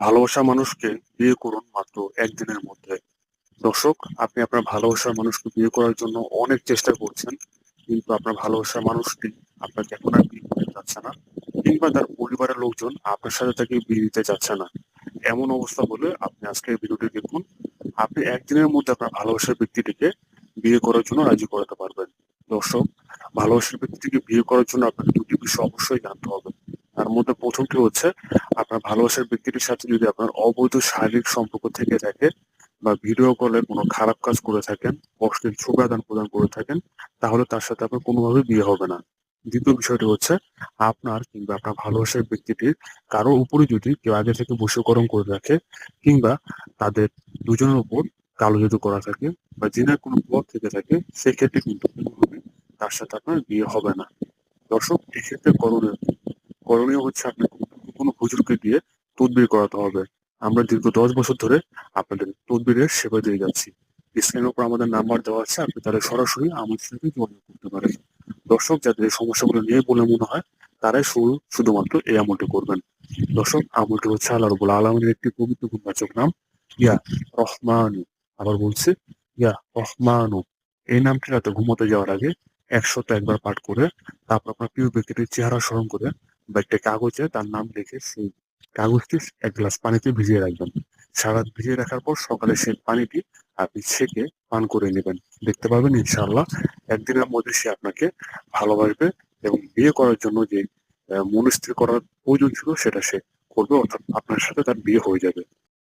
ভালোবাসা মানুষকে বিয়ে করুন মাত্র একদিনের মধ্যে। দর্শক, আপনি আপনার ভালোবাসার মানুষকে বিয়ে করার জন্য অনেক চেষ্টা করছেন, কিন্তু আপনার ভালোবাসার মানুষটি আপনাকে এখন আর বিয়ে করতে চাচ্ছে না কিংবা তার পরিবারের লোকজন আপনার সাথে তাকে বিয়ে দিতে চাচ্ছে না। এমন অবস্থা হলে আপনি আজকের ভিডিওটি দেখুন। আপনি একদিনের মধ্যে আপনার ভালোবাসার ব্যক্তিটিকে বিয়ে করার জন্য রাজি করাতে পারবেন। দর্শক, ভালোবাসার ব্যক্তিটিকে বিয়ে করার জন্য আপনাকে দুটি বিষয় অবশ্যই জানতে হবে। তার মধ্যে প্রথমটি হচ্ছে, আপনার ভালোবাসার ব্যক্তিটির সাথে যদি আপনার অবৈধ শারীরিক সম্পর্ক থেকে থাকে বা ভিডিও কলে কোনো খারাপ কাজ করে থাকেন অশ্লীল ছবি আদান প্রদান করে থাকেন, তাহলে তার সাথে আপনার কোনোভাবে বিয়ে হবে না দ্বিতীয় বিষয়টি হচ্ছে, আপনার কিংবা আপনার ভালোবাসার ব্যক্তিটির কারোর উপরে যদি কেউ আগে থেকে বশীকরণ করে রাখে, কিংবা তাদের দুজনের উপর কালো জাদু করা থাকে বা জিনার কোনো পথ থেকে থাকে, সেক্ষেত্রে কিন্তু তার সাথে আপনার বিয়ে হবে না দর্শক, এক্ষেত্রে করণীয়? করণীয় হচ্ছে আপনাকে কোনো হুজুরকে দিয়ে তদবির করাতে হবে। আমরা দীর্ঘ দশ বছর ধরে আপনাদের তদবিরের সেবা দিয়ে যাচ্ছি। স্ক্রিনের উপর আমাদের নাম্বার দেওয়া আছে, আপনি তাহলে সরাসরি আমাদের সাথে যোগাযোগ করতে পারেন। দর্শক, যাদের এই সমস্যাগুলো নিয়ে বলে মনে হয়, তারাই শুধু শুধুমাত্র এই আমলটি করবেন। দর্শক, আমলটি হচ্ছে আল্লাহ রবুল আলমের একটি পবিত্র গুণবাচক নাম, ইয়া রহমানু। আবার বলছে, ইয়া রহমানু। এই নামটি রাতে ঘুমোতে যাওয়ার আগে একশত একবার পাঠ করে, তারপর আপনার প্রিয় ব্যক্তিটির চেহারা স্মরণ করে বা একটা কাগজে তার নাম লিখে সেই কাগজটি এক গ্লাস পানিতে ভিজিয়ে রাখবেন। সারা ভিজিয়ে রাখার পর সকালে সেই পানিটি আপনি ছেঁকে পান করে নেবেন। দেখতে পাবেন ইনশাআল্লাহ একদিনের মধ্যে সে আপনাকে ভালোবাসবে এবং বিয়ে করার জন্য যে মনস্থির করার প্রয়োজন ছিল সেটা সে করবে, অর্থাৎ আপনার সাথে তার বিয়ে হয়ে যাবে।